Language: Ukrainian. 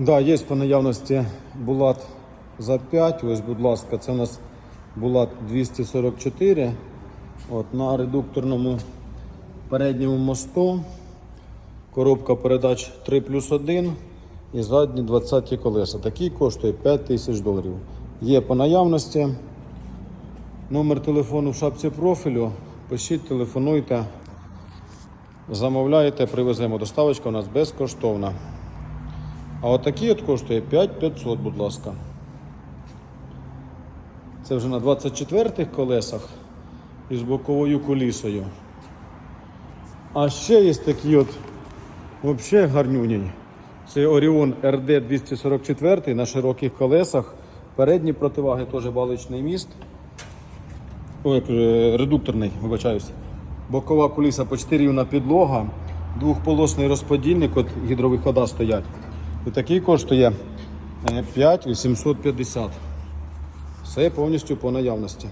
Да, є по наявності Булат за 5. Ось, будь ласка, це у нас Булат 244. От, на редукторному передньому мосту. Коробка передач 3 плюс 1 і задні 20 колеса. Такий коштує 5 тисяч доларів. Є по наявності. Номер телефону в шапці профілю. Пишіть, телефонуйте. Замовляєте, привеземо. Доставочка у нас безкоштовна. А отакий от коштує 5500, будь ласка. Це вже на 24-х колесах із боковою кулісою. А ще є такий от взагалі гарнюній. Це Orion RD 244 на широких колесах. Передні противаги теж баличний міст. Ой, редукторний, вибачаюсь. Бокова куліса почтирівна підлога, двохполосний розподільник, от гідровихода стоять. І такий коштує е, 5850. Все повністю по наявності.